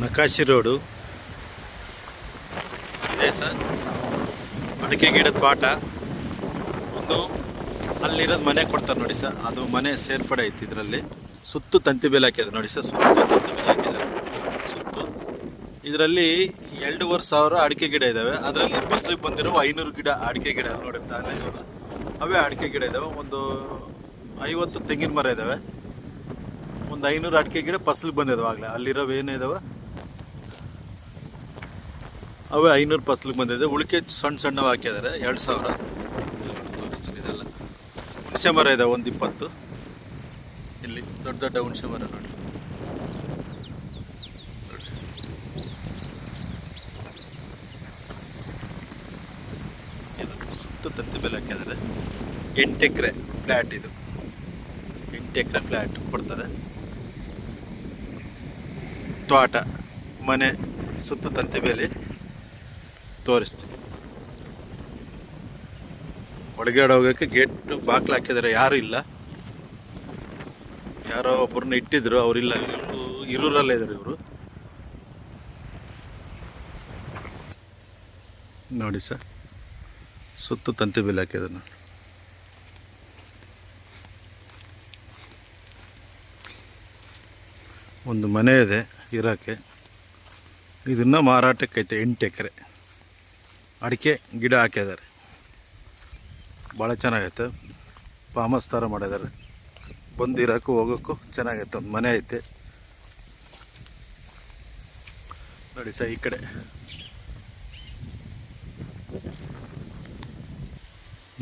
ನಕಾಶಿ road. ಇದೆ sir. ಅಡಿಕೆ ಗಿಡದ ತೋಟ. ಒಂದು ಅಲ್ಲಿರೋದು ಮನೆ ಕೊಡ್ತಾರೆ ನೋಡಿ ಸರ್. ಅದು ಮನೆ ಸೇರ್ಪಡೆ ಐತಿ ಇದರಲ್ಲಿ. ಸುತ್ತು ತಂತಿ ಬೇಲೆ ಹಾಕಿದ್ರು ನೋಡಿ ಸರ್. ಸುತ್ತು ತಂತಿ ಬೇಲಿ ಹಾಕಿದ್ದಾರೆ. ಸುತ್ತು. ಇದರಲ್ಲಿ ಎರಡೂವರೆ ಸಾವಿರ ಅಡಿಕೆ ಗಿಡ ಇದ್ದಾವೆ ಅದರಲ್ಲಿ ಫಸ್ಲಿಗೆ ಬಂದಿರೋ ಐನೂರು ಗಿಡ ಅಡಿಕೆ ಗಿಡ ನೋಡಿ ತಾನೇವಲ್ಲ ಅವೇ ಅಡಿಕೆ ಗಿಡ ಇದ್ದಾವೆ ಒಂದು ಐವತ್ತು ತೆಂಗಿನ ಮರ ಇದ್ದಾವೆ ಒಂದು ಐನೂರು ಅಡಿಕೆ ಗಿಡ ಫಸ್ಲಿಗೆ ಬಂದಿದ್ದಾವೆ ಆಗಲೇ. ಅಲ್ಲಿರೋವು ಅವೇ ಐನೂರು ಫಸ್ಲಿಗೆ ಬಂದಿದೆ. ಉಳಿಕೆ ಸಣ್ಣ ಸಣ್ಣವು ಹಾಕಿದ್ದಾರೆ. ಎರಡು ಸಾವಿರ. ತೋರಿಸ್ತೀನಿ ಇದೆಲ್ಲ ಹುಣಸೆ ಮರ ಇದೆ, ಒಂದು ಇಪ್ಪತ್ತು. ಇಲ್ಲಿ ದೊಡ್ಡ ದೊಡ್ಡ ಹುಣಸೆ ಮರ ನೋಡಿ. ಇದು ಸುತ್ತ ತತ್ತಿ ಬೆಲೆ ಹಾಕಿದ್ದಾರೆ. ಎಂಟು ಎಕರೆ ಫ್ಲ್ಯಾಟ್ ಇದು. ಎಂಟು ಎಕರೆ ಫ್ಲ್ಯಾಟ್ ಕೊಡ್ತಾರೆ. ತೋಟ, ಮನೆ, ಸುತ್ತ ತಂತಿ ಬೇಲಿ. ತೋರಿಸ್ತೀನಿ. ಒಳಗಡೆ ಹೋಗೋಕ್ಕೆ ಗೇಟ್ ಬಾಕ್ಲು ಹಾಕಿದ್ದಾರೆ, ಯಾರು ಇಲ್ಲ. ಯಾರೋ ಒಬ್ಬರನ್ನ ಇಟ್ಟಿದ್ರು ಅವರಿಲ್ಲ ಇರೂರಲ್ಲೇ ಇದ್ದಾರೆ ಇವರು. ನೋಡಿ ಸರ್, ಸುತ್ತು ತಂತಿ ಬಿಲ್ ಹಾಕಿದ್ದಾರೆ ನೋಡಿ ಒಂದು ಮನೆ ಇದೆ ಇರೋಕ್ಕೆ ಇದನ್ನು ಮಾರಾಟಕ್ಕೈತೆ ಎಂಟು ಎಕರೆ. ಅಡಿಕೆ ಗಿಡ ಹಾಕಿದ್ದಾರೆ. ಭಾಳ ಚೆನ್ನಾಗೈತೆ. ಫಾಮಸ್ ಥರ ಮಾಡಿದ್ದಾರೆ. ಬಂದಿರೋಕ್ಕೂ ಹೋಗೋಕ್ಕೂ ಚೆನ್ನಾಗೈತೆ. ಒಂದು ಮನೆ ಐತೆ. ನೋಡಿ ಸರ್, ಈ ಕಡೆ.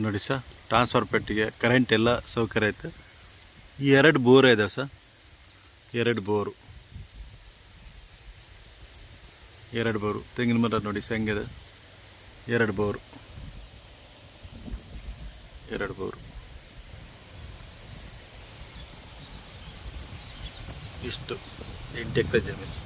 ನೋಡಿ ಸರ್ ಟ್ರಾನ್ಸ್ಫರ್ ಪೆಟ್ಟಿಗೆ ಕರೆಂಟ್ ಎಲ್ಲ ಸೌಕರ್ಯ ಐತೆ. ಎರಡು ಬೋರ್ ಇದೆ ಸರ್. ಎರಡು ಬೋರು. ಎರಡು ಬೋರು. ತೆಂಗಿನ ಮರ ನೋಡಿ ಸರ್, ಹೆಂಗಿದೆ. ಎರಡು ಬೋರು ಎರಡು ಬೋರು ಇಷ್ಟು ಎಂಟು ಎಕರೆ ಜಮೀನು